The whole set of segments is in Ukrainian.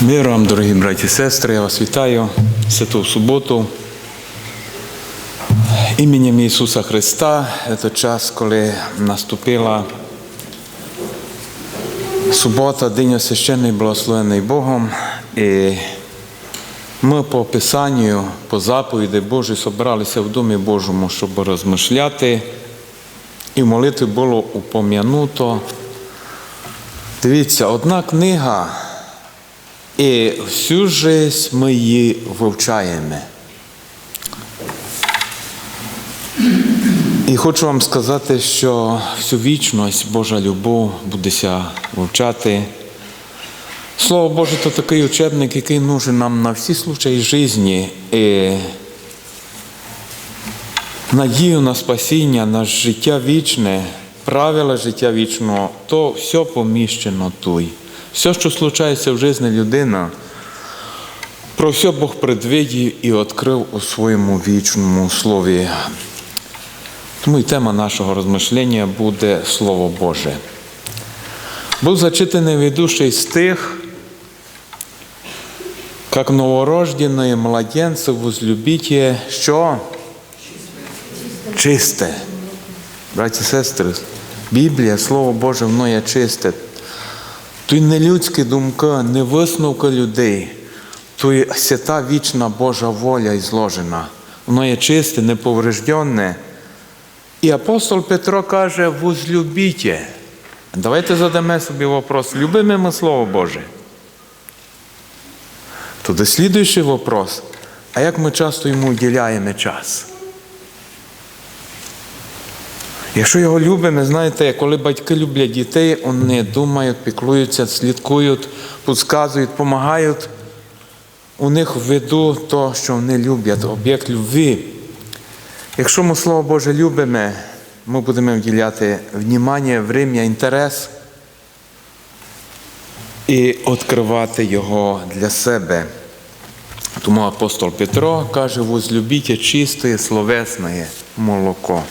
Мир вам, дорогі браті і сестри, я вас вітаю святу суботу. Іменем Ісуса Христа це час, коли наступила субота, День освящений, благословений Богом. І ми по Писанню, по заповіді Божій собралися в Домі Божому, щоб розмишляти. І в молитві було упом'януто. Дивіться, одна книга. І всю жизнь ми її вивчаємо. І хочу вам сказати, що всю вічність Божа любов будеся вивчати. Слово Боже, то такий учебник, який нужен нам на всі случаї житті. І надію на спасіння, на життя вічне, правила життя вічного, то все поміщено тут. Все, що случається в житті людина, про все Бог предвидів і відкрив у своєму вічному слові. Тому і тема нашого розмишлення буде Слово Боже. Був зачитаний ведущий стих, як новорожденные младенцы возлюбите, що? Чисте. Браті і сестри, Біблія, Слово Боже, воно є чисте. То й не людські думки, не висновки людей, то й свята вічна Божа воля ізложена. Воно є чисте, неповрежденне. І апостол Петро каже, возлюбіть. Давайте задамо собі вопрос, любимо ми Слово Боже? Тоді слідуючий вопрос, а як ми часто йому уділяємо час? Якщо його любимо, знаєте, коли батьки люблять дітей, вони думають, піклуються, слідкують, підказують, допомагають. У них в виду то, що вони люблять, об'єкт любві. Якщо ми Слово Боже любимо, ми будемо вділяти внимання, врем'я, інтерес і відкривати його для себе. Тому апостол Петро каже, возлюбіть чисте словесне молоко.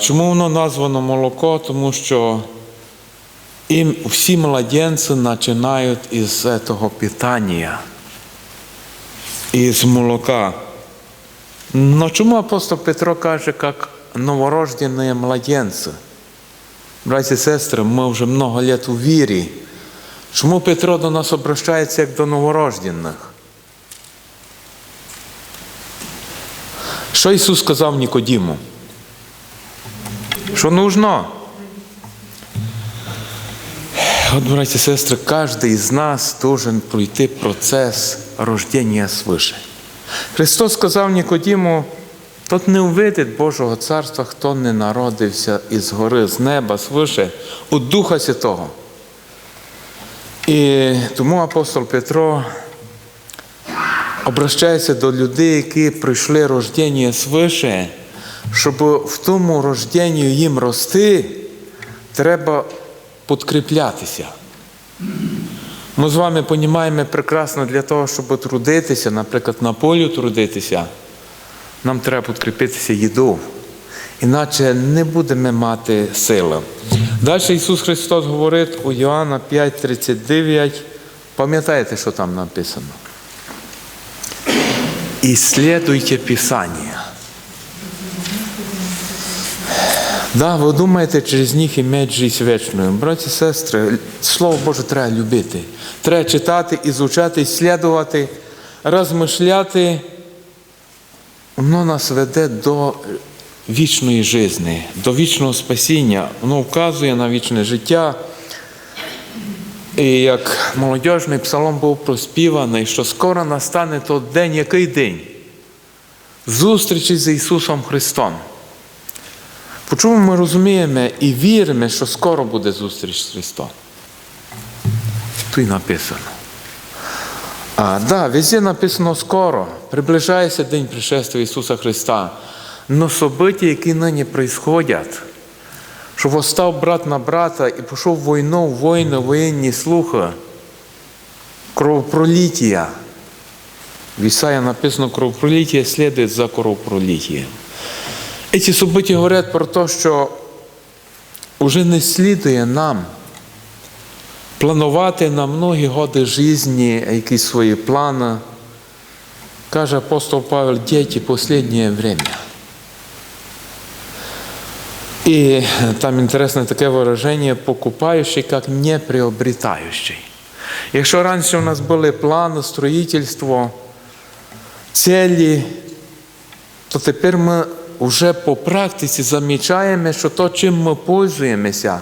Чому воно названо молоко? Тому що і всі младенці починають із цього питання, із молока. Но чому апостол Петро каже, як новорождені младенці? Браті і сестри, ми вже много лет у вірі. Чому Петро до нас обращається як до новорождених? Що Ісус сказав Нікодіму? Що нужно? От, браті і сестри, кожен з нас должен пройти процес рождення свише. Христос сказав Нікодіму, тот не увидить Божого царства, хто не народився із гори, з неба, свише, у Духа Святого. І тому апостол Петро обращається до людей, які прийшли рождення свише, щоб в тому рожденні їм рости, треба підкріплятися. Ми з вами розуміємо прекрасно для того, щоб трудитися, наприклад, на полі трудитися, нам треба підкріпитися їду. Іначе не будемо мати сили. Далі Ісус Христос говорить у Йоанна 5,39. Пам'ятаєте, що там написано? Ісследуйте Писання. Да, ви думаєте, через них іметь життя вічною. Браті і сестри, Слово Боже треба любити. Треба читати, ізучати, ісследувати, розмишляти. Воно нас веде до вічної житті, до вічного спасіння. Воно вказує на вічне життя. І як молодіжний псалом був проспіваний, що скоро настане той день, який день? Зустрічі з Ісусом Христом. Почому ми розуміємо і віримо, що скоро буде зустріч з Христом? Тут написано. А, да, везде написано скоро. Приближається день пришествия Ісуса Христа. Но события, які нині происходять, що восстав брат на брата і пішов війну, в війни, воєнні слухи, кровопролиття. В Ісаї написано, кровопролиття слідує за кровопролиттям. Ці события говорять про те, що вже не слідує нам планувати на многі годи житті якісь свої плани. Каже апостол Павел, діти, останнє время. І там інтересне таке вираження покупаючий, як не приобретаючий. Якщо раніше у нас були плани, строїтельство, цілі, то тепер ми вже по практиці замічаємо, що то, чим ми пользуємося,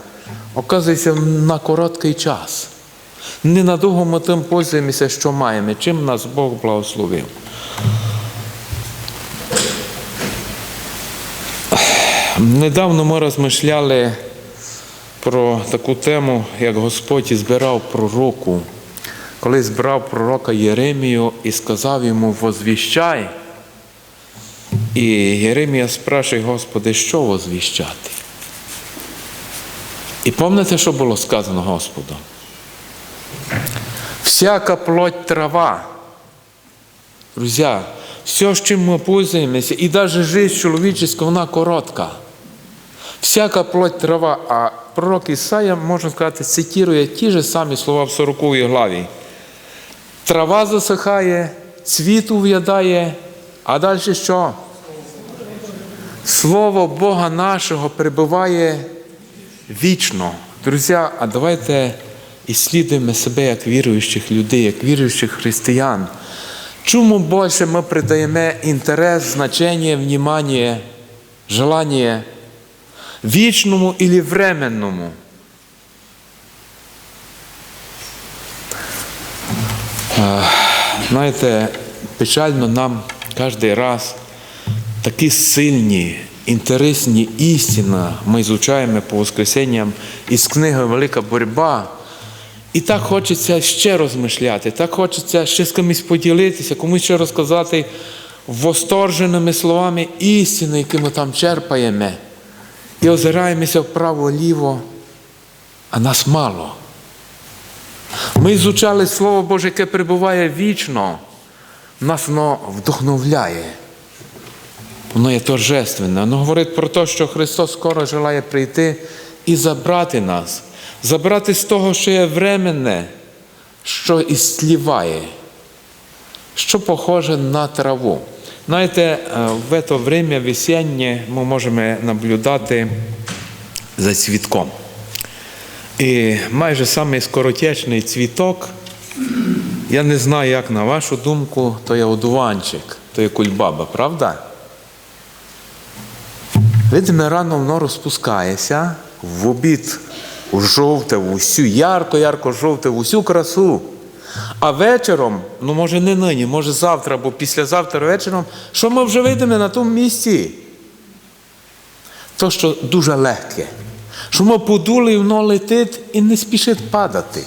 оказується на короткий час. Ненадовго ми тим пользуємося, що маємо, чим нас Бог благословив. Недавно ми розмишляли про таку тему, як Господь збирав пророку, коли збирав пророка Єремію і сказав йому возвіщай. І Єремія спрашує, Господи, що возвіщати? І пам'ятаєте, що було сказано Господу? Всяка плоть трава. Друзі, все, з чим ми пользуємося, і навіть життя чоловічеська, вона коротка. Всяка плоть трава, а пророк Ісая, можна сказати, цитує ті ж самі слова в 40 главі. Трава засихає, цвіт ув'ядає, а далі що? Слово Бога нашого перебуває вічно. Друзі, а давайте іслідуємо себе як віруючих людей, як віруючих християн. Чому більше ми придаємо інтерес, значення, внимание, желання вічному или временному? Знаєте, печально нам кожен раз такі сильні, інтересні істини ми изучаємо по воскресенням із книги Велика боротьба. І так хочеться ще розмишляти, так хочеться ще з кимось поділитися, комусь ще розказати восторженими словами істини, які ми там черпаємо. І озираємося вправо-ліво, а нас мало. Ми ізучали Слово Боже, яке перебуває вічно, нас воно вдохновляє. Воно є торжественне. Воно говорить про те, що Христос скоро желає прийти і забрати нас, забрати з того, що є временне, що істліває, що похоже на траву. Знаєте, в це время весеннє ми можемо наблюдати за цвітком. І майже самий скоротечний цвіток, я не знаю, як на вашу думку, то є одуванчик, то є кульбаба, правда? Видимо, рано воно розпускається, в обід у жовте, в усю, ярко-ярко жовте, в усю красу. А вечором, ну може не нині, може завтра або післязавтра вечором, що ми вже вийдемо на тому місці? То, що дуже легке. Що ми подули і воно летить і не спішить падати.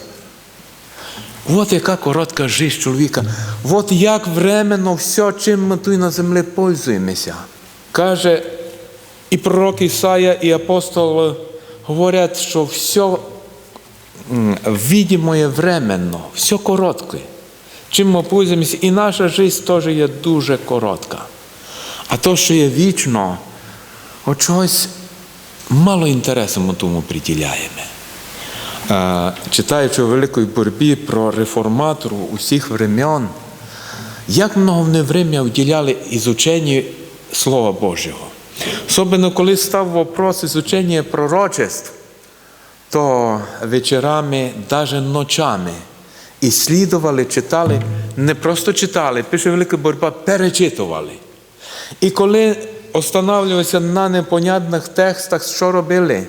От яка коротка життя чоловіка. От як временно все, чим ми тут на землі пользуємося. Каже, і пророк Ісая, і апостол говорять, що все видимое временно, все коротке. Чим ми пользуємося, і наша життя теж є дуже коротка. А то, що є вічно, от чогось мало інтересу ми тому приділяємо. Читаючи у великій боротьбі про реформатору усіх времен, як много вони время уділяли ізученню Слова Божого. Особливо, коли став вопрос ізучення пророчеств, то вечорами, навіть ночами, іслідували, читали, не просто читали, пише велика боротьба, перечитували. І коли останавливалися на непонятних текстах, що робили?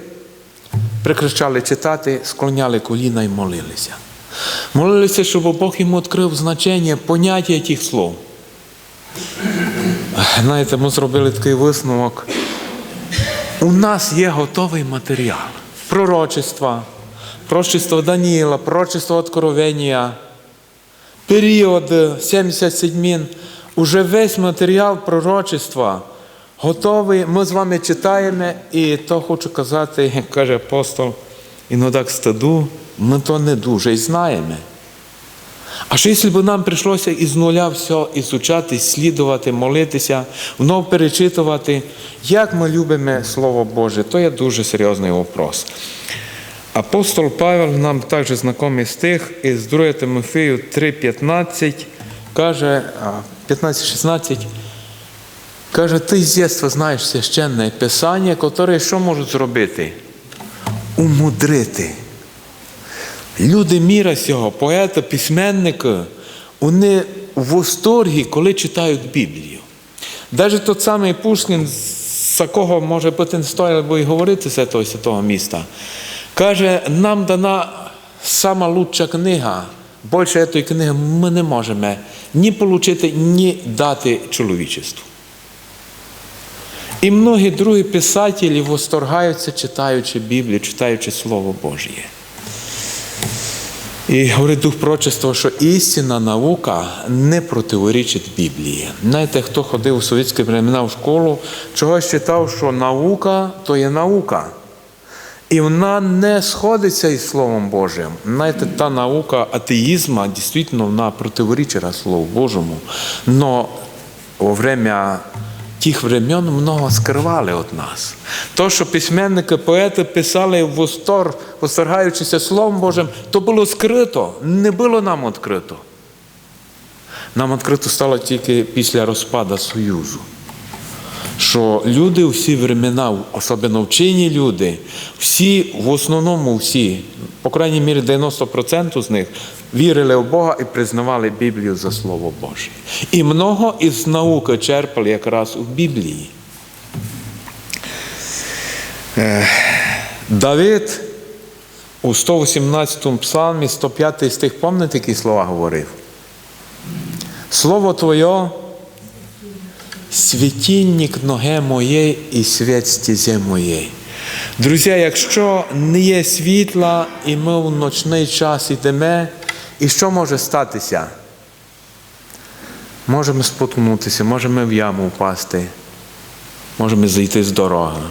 Прекращали читати, склоняли коліна і молилися. Молилися, щоб Бог йому відкрив значення, поняття тих слов. Знаєте, ми зробили такий висновок. У нас є готовий матеріал. Пророчества, пророчество Даніїла, пророчество Откровення, період 77. Уже весь матеріал пророчества готовий. Ми з вами читаємо, і то хочу казати, як каже апостол, іноді стаду, ми то не дуже і знаємо. А що якщо б нам прийшлося із нуля все ізучати, слідувати, молитися, вновь перечитувати, як ми любимо Слово Боже, то є дуже серйозний вопрос. Апостол Павел нам також знайомий стих із 2 Тимофею 3,15 каже, 15-16, каже, ти з дитинства знаєш священне писання, яке що можуть зробити? Умудрити. Люди міра сього, поети, письменники, вони в восторгі, коли читають Біблію. Навіть той самий Пушкін, з якого може бути не стоїло й говорити з того святого міста, каже, нам дана сама лучша книга. Більше цієї книги ми не можемо ні отримати, ні дати чоловічеству. І многі другі писателі восторгаються, читаючи Біблію, читаючи Слово Божє. І говорить дух прочества, що істинна наука не противорічить Біблії. Знаєте, хто ходив у совєтські времена в школу, чогось читав, що наука то є наука. І вона не сходиться із Словом Божим. Знаєте, та наука атеїзму, дійсно, вона противорічила Слову Божому. Но во время тих времен много скривали від нас. То, що письменники, поети писали в восторг, восторгаючися Словом Божим, то було скрито, не було нам відкрито. Нам відкрито стало тільки після розпаду Союзу. Що люди всі времена, особливо вчені люди, всі, в основному всі, по крайній мірі 90% з них, вірили в Бога і признавали Біблію за Слово Боже. І много із науки черпали якраз у Біблії. Е, Давид у 118 псалмі, 105 стих, пам'ятаєте, які слова говорив? Слово Твоє світильник ноге моєї і світ стізе моєї. Друзі, якщо не є світла, і ми в ночний час йдемо, і що може статися? Можемо споткнутися, можемо в яму впасти, можемо зайти з дороги.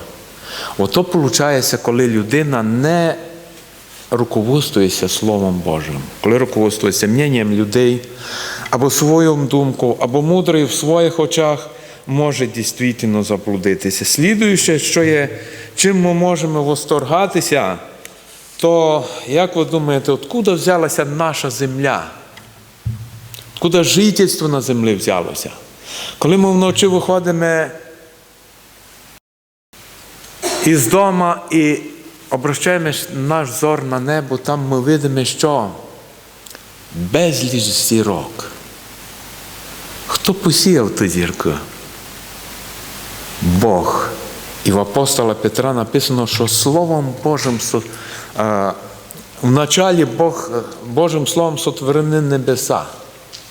Ото виходить, коли людина не руководствується Словом Божим, коли руководствується мненням людей, або свою думку, або мудрий в своїх очах, може дійсно заблудитися. Слідуюче, що є, чим ми можемо восторгатися, то як ви думаєте, откуда взялася наша земля? Откуда жительство на землі взялося? Коли ми вночі виходимо із дома і обращаємо наш зор на небо, там ми видимо, що безліч зірок. Хто посіяв ті зірки? Бог. І в апостола Петра написано, що Словом Божим в началі Бог, Божим Словом сотворені небеса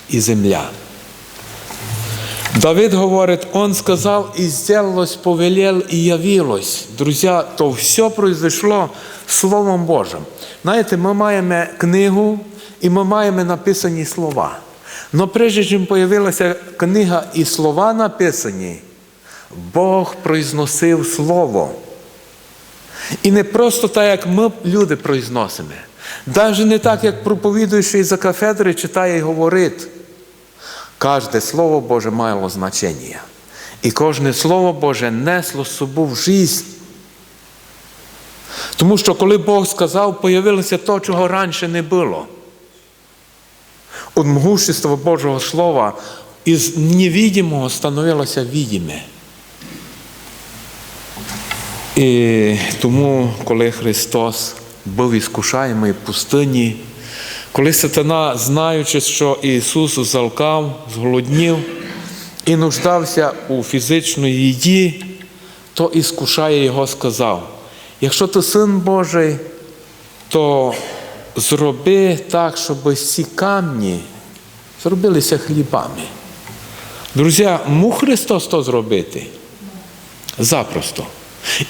і земля. Давид говорит, он сказал, и сделалось, повелел, и явилось. Друзья, то все произошло Словом Божим. Знаєте, ми маємо книгу і ми маємо написані слова. Но прежде чим появилася книга і слова написані, Бог произносив Слово. І не просто так, як ми люди произносимо. Навіть не так, як проповідуючий за кафедри читає і говорить. Кожне Слово Боже мало значення. І кожне Слово Боже несло з собою в життя. Тому що коли Бог сказав, появилося то, чого раніше не було. От могущество Божого Слова із невидимого становилося відіме. І тому, коли Христос був іскушаємий в пустині, коли сатана, знаючи, що Ісус залкав, зголоднів і нуждався у фізичній їді, то іскушає Його сказав: якщо ти син Божий, то зроби так, щоб ці камні зробилися хлібами. Друзі, мог Христос то зробити? Запросто.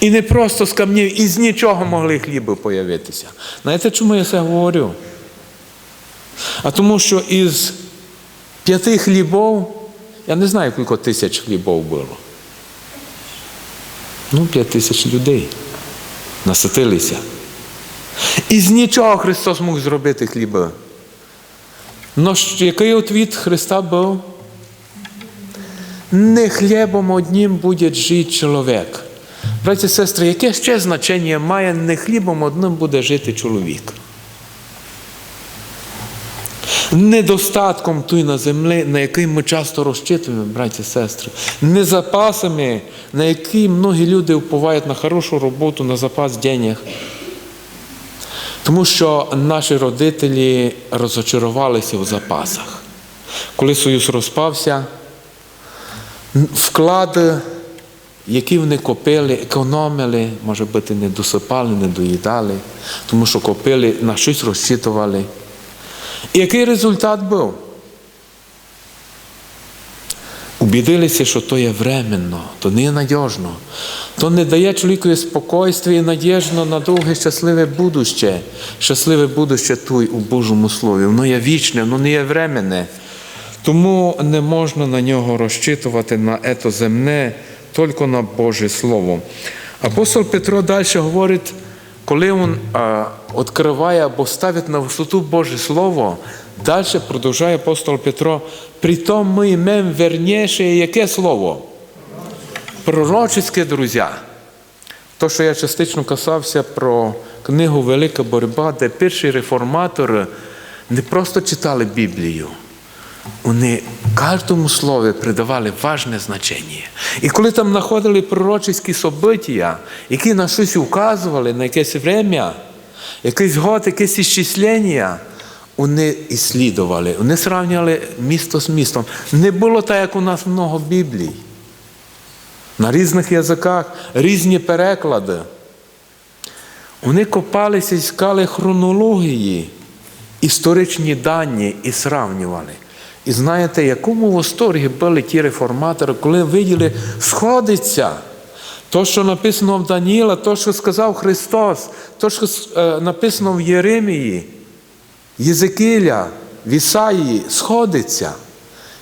І не просто з камнів, із нічого могли хліби появитися. Знаєте, чому я це говорю? А тому що із п'яти хлібов, я не знаю, кілько тисяч хлібов було. Ну, п'ять тисяч людей наситилися. Із нічого Христос мог зробити хліби. Но який отвіт Христа був? Не хлібом одним буде жити чоловік. Браті і сестри, яке ще значення має не хлібом одним буде жити чоловік? Недостатком той на землі, на який ми часто розчитуємо, браті і сестри, не запасами, на які многі люди впливають на хорошу роботу, на запас денег. Тому що наші родителі розочарувалися в запасах. Коли Союз розпався, вклади, які вони копили, економили, може бути, не досипали, не доїдали, тому що копили, на щось розчитували. І який результат був? Убідилися, що то є временно, то не є надіжно, то не дає чоловікові спокойстві і надіжно на довге щасливе будуще, щасливе будуще той у Божому Слові. Воно є вічне, воно не є временне. Тому не можна на нього розчитувати на ето земне, тільки на Боже Слово. Апостол Петро далі говорить, коли він відкриває або ставить на висоту Боже Слово, далі продовжує апостол Петро, притом ми маємо верніше яке слово? Пророчеське, друзі. То, що я частично касався про книгу Велика боротьба, де перші реформатори не просто читали Біблію, вони кожному слові придавали важне значення. І коли там знаходили пророчеські события, які на щось указували, на якесь время, якийсь год, якесь іщислення, вони іслідували, вони сравнювали місто з містом. Не було так, як у нас много Біблій. На різних язиках різні переклади. Вони копалися, іскали хронології, історичні дані і сравнювали. І знаєте, якому восторгі були ті реформатори, коли виділи, сходиться. То, що написано в Даніла, то, що сказав Христос, то, що е, написано в Єремії, Єзекіля, в Ісаїї, сходиться.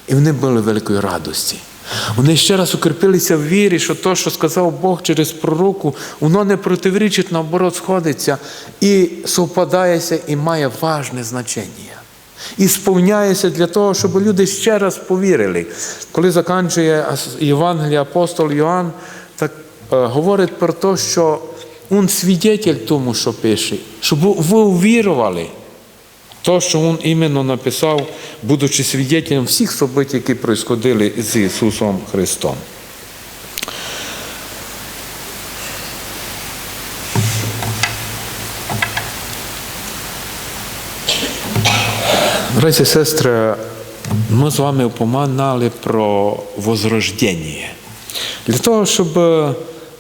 І вони були великої радості. Вони ще раз укріпилися в вірі, що то, що сказав Бог через пророку, воно не протирічить, наоборот, сходиться і совпадається і має важне значення. І сповняється для того, щоб люди ще раз повірили. Коли закінчує Євангелія апостол Йоанн, так е, говорить про те, що він свідетель тому, що пише, щоб ви увірували. То, що він іменно написав, будучи свідетелем всіх событий, які происходили з Ісусом Христом. Браті і сестри, ми з вами упоминали про возрождення. Для того, щоб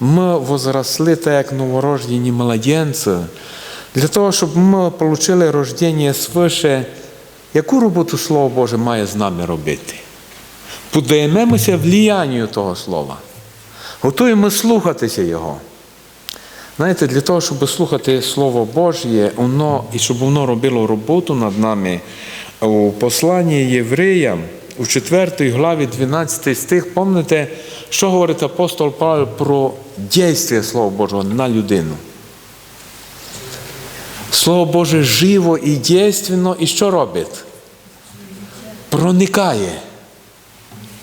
ми возросли так, як новорождені младенці, для того, щоб ми отримали рождення свише, яку роботу Слово Боже має з нами робити? Подаємося вліянню того Слова. Готуємо слухатися Його. Знаєте, для того, щоб слухати Слово Божє, воно, і щоб воно робило роботу над нами, у посланні євреям у 4 главі 12 стих, пам'ятаєте, що говорить апостол Павло про дійство Слова Божого на людину. Слово Боже живо і дійственно, і що робить? Проникає.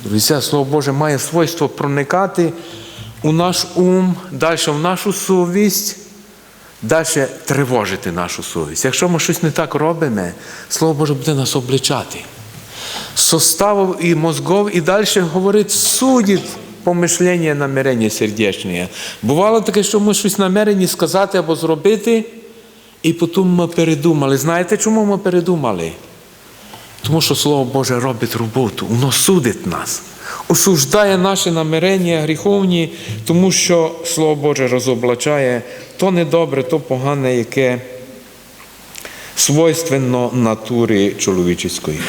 Друзі, Слово Боже має свойство проникати у наш ум, далі в нашу совість, далі тривожити нашу совість. Якщо ми щось не так робимо, Слово Боже буде нас обличати. Составов і мозгов, і далі говорить, судить помишлення, намірення сердечне. Бувало таке, що ми щось намерені сказати або зробити, і потім ми передумали. Знаєте, чому ми передумали? Тому що Слово Боже робить роботу, воно судить нас, осуждає наші намірення гріховні, тому що Слово Боже розоблачає то недобре, то погане, яке свойственно натурі чоловічої.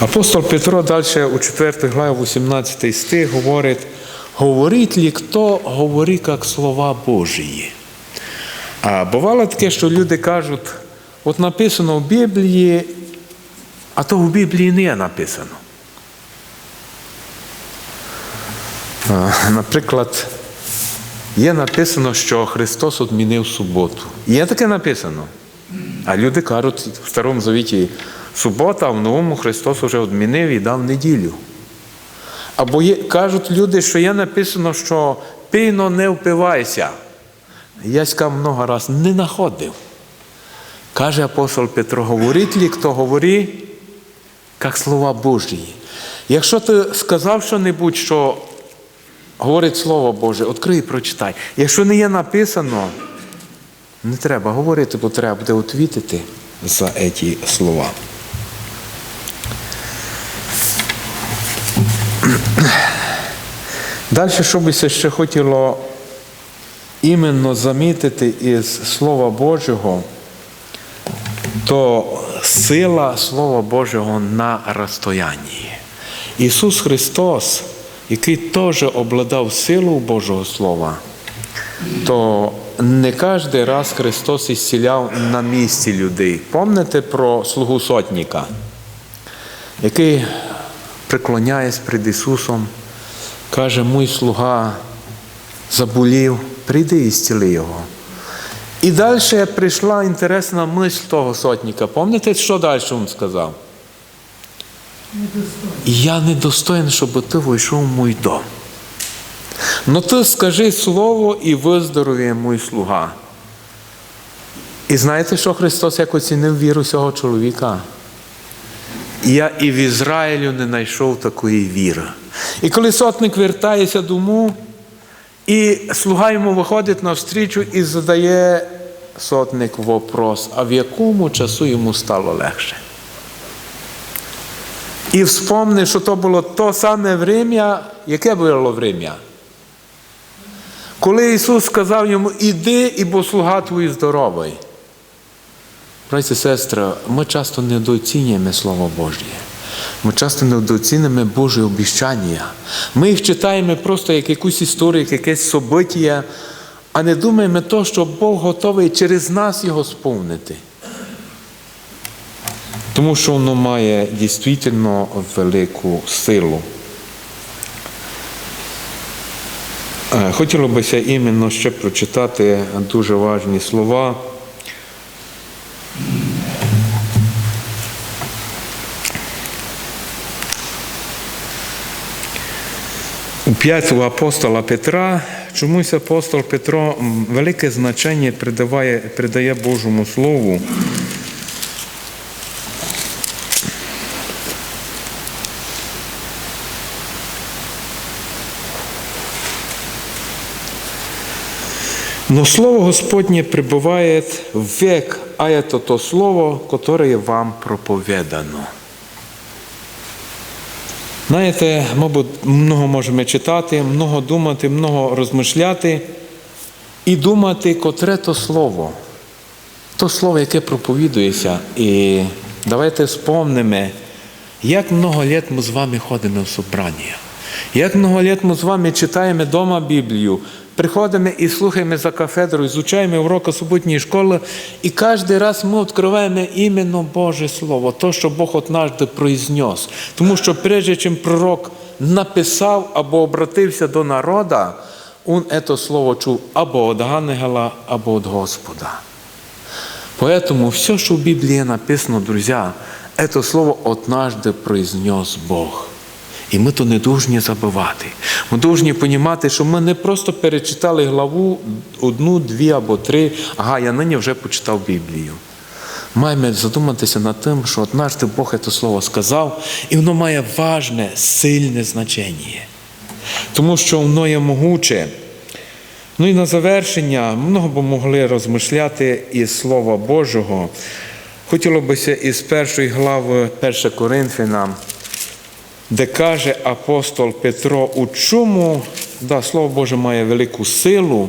Апостол Петро далі у 4 главі 18 стих говорить, говорить ли хто, говори як слова Божії. А бувало таке, що люди кажуть, от написано в Біблії, а то в Біблії не написано. Наприклад, є написано, що Христос відмінив суботу. Є таке написано. А люди кажуть в Старому Завіті, субота, а в новому Христос вже відмінив і дав неділю. Або є, кажуть люди, що є написано, що пийно не впивайся. Я сказав много раз, не знаходив. Каже апостол Петро, говорить ли, хто говорить, як слова Божі. Якщо ти сказав що-небудь, що говорить Слово Боже, відкрий і прочитай. Якщо не є написано, не треба говорити, бо треба буде відвітити за ці слова. Далі, що би ще хотіло іменно замітити із Слова Божого, то сила Слова Божого на розстоянні. Ісус Христос, який теж обладав силу Божого Слова, то не кожен раз Христос ісціляв на місці людей. Помните про слугу сотника, який, приклоняясь перед Ісусом, каже, мій слуга заболів, прийди і зціли його. І далі прийшла інтересна мисль того сотника. Пам'ятаєте, що далі він сказав? Я недостоин, щоб ти вийшов в мій дом. Ну ти скажи слово і виздоровіє мій слуга. І знаєте, що Христос як оцінив віру цього чоловіка? Я і в Ізраїлю не знайшов такої віри. І коли сотник вертається дому, і слуга йому виходить навстрічу і задає сотник вопрос, а в якому часу йому стало легше? І вспомни, що то було то саме время, яке було время? Коли Ісус сказав йому, іди, і бо слуга твій здоровий. Браті і сестри, ми часто недооцінюємо Слово Божє. Ми часто недооцінюємо Божі обіщання. Ми їх читаємо просто як якусь історію, як якесь собиття, а не думаємо то, що Бог готовий через нас його сповнити. Тому що воно має дійсно велику силу. Хотіло бися іменно ще прочитати дуже важні слова. У апостола Петра чомусь апостол Петро велике значення придає, придає Божому Слову. Но Слово Господне пребывает век, а это то Слово, которое вам проповедано. Знаєте, мабуть, много можемо читати, много думати, много розмишляти і думати, котре то слово, то слово, яке проповідується. І давайте спомнимо, як много літ ми з вами ходимо в собрання, як много літ ми з вами читаємо вдома Біблію, приходимо і слухаємо за кафедрою, изучаємо уроки суботньої школи, і кожен раз ми відкриваємо іменно Боже Слово, то, що Бог однажды произнес. Тому що прежде чим пророк написав або обратився до народа, він це слово чув або від ангела, або від Господа. Поэтому все, що в Біблії написано, друзі, це слово однажды произнес Бог. І ми то не повинні забувати. Ми повинні розуміти, що ми не просто перечитали главу одну, дві або три, ага, я нині вже почитав Біблію. Маємо задуматися над тим, що однажды Бог це слово сказав, і воно має важне, сильне значення. Тому що воно є могуче. Ну і на завершення, много б могли розмишляти із Слова Божого. Хотіло б із першої глави 1 Коринфянам, де каже апостол Петро, у чому да, Слово Боже має велику силу,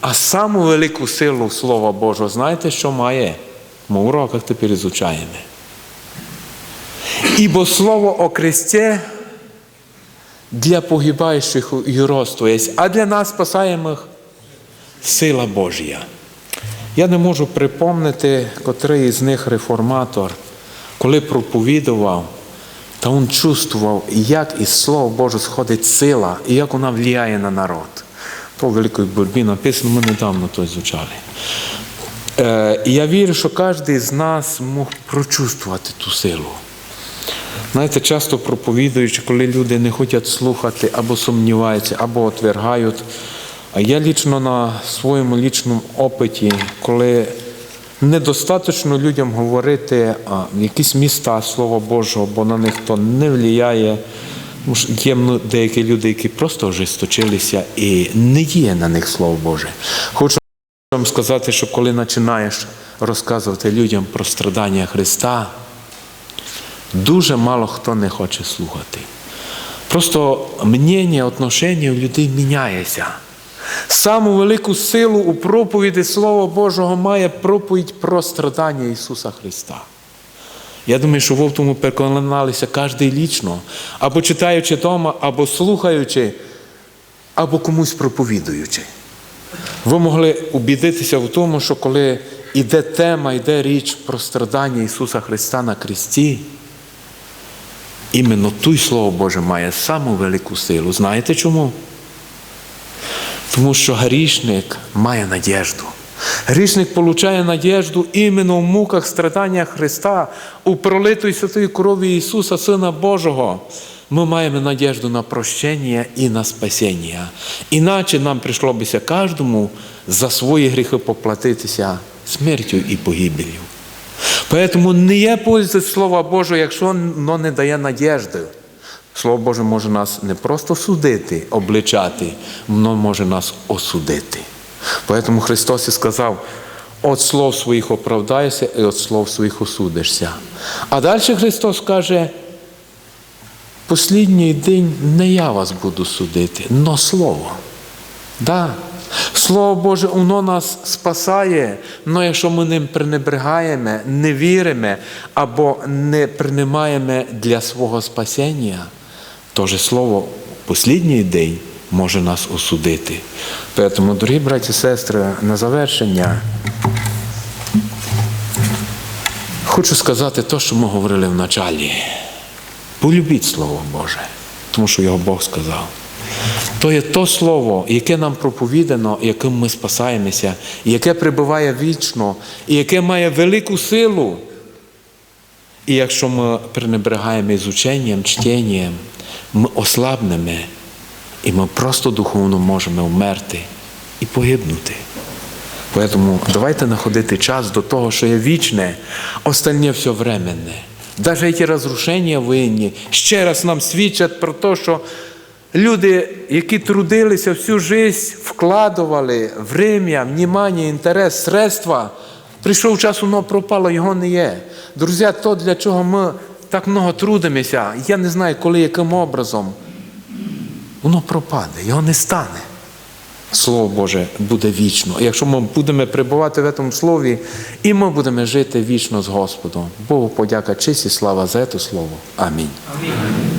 а саму велику силу Слова Божого, знаєте, що має? Ми в уроках тепер ізучаємо. Ібо Слово о Христі для погибаючих юродство є, а для нас спасаємих сила Божія. Я не можу припомнити, котрий з них реформатор, коли проповідував, та він чувствував, як із Слова Божого сходить сила і як вона впливає на народ. То в великій боротьбі написано, ми недавно то звучали. Е, І я вірю, що кожен з нас мог прочувствувати ту силу. Знаєте, часто проповідуючи, коли люди не хочуть слухати або сумніваються, або отвергають. А я лічно на своєму лічному опиті, коли недостатньо людям говорити а, якісь міста Слова Божого, бо на них то не що Є деякі люди, які просто ожесточилися і не є на них Слово Боже. Хочу вам сказати, що коли починаєш розказувати людям про страдання Христа, дуже мало хто не хоче слухати. Просто мнення, отношення у людей міняється. Саму велику силу у проповіді Слова Божого має проповідь про страдання Ісуса Христа. Я думаю, що в тому переконалися кожен лічно, або читаючи дома, або слухаючи, або комусь проповідуючи. Ви могли убідитися в тому, що коли йде тема, йде річ про страдання Ісуса Христа на кресті, іменно той Слово Боже має саму велику силу. Знаєте чому? Тому що грішник має надіжду. Грішник получає надіжду іменно в муках страдання Христа, у пролитої святої крові Ісуса, Сина Божого. Ми маємо надіжду на прощення і на спасіння. Іначе нам прийшло кожному за свої гріхи поплатитися смертю і погибелью. Поэтому не є пользи Слова Божого, якщо воно не дає надіжди. Слово Боже може нас не просто судити, обличати, воно може нас осудити. Поэтому Христос і сказав: от слов своїх оправдайся і от слов своїх осудишся. А далі Христос каже, послідній день не я вас буду судити, но Слово. Да. Слово Боже, воно нас спасає, але якщо ми ним пренебрегаємо, не віримо або не приймаємо для свого спасіння, то же Слово послідній день може нас осудити. Тому, дорогі браті і сестри, на завершення хочу сказати те, що ми говорили в началі. Полюбіть Слово Боже, тому що його Бог сказав. То є то слово, яке нам проповідано, яким ми спасаємося, яке прибуває вічно, і яке має велику силу. І якщо ми пренебрегаємо з ученням, чтенням, ми ослабнемо, і ми просто духовно можемо вмерти і погибнути. Тому давайте знаходити час до того, що є вічне, остальне все временне. Навіть ті розрушення винні ще раз нам свідчать про те, що люди, які трудилися всю життя, вкладували время, внимание, інтерес, средства, прийшов час, воно пропало, його не є. Друзі, то, для чого ми так много трудимося, я не знаю, коли, яким образом, воно пропаде, його не стане. Слово Боже буде вічно. Якщо ми будемо перебувати в цьому слові, і ми будемо жити вічно з Господом. Богу подяка, честь і слава за це слово. Амінь. Амінь.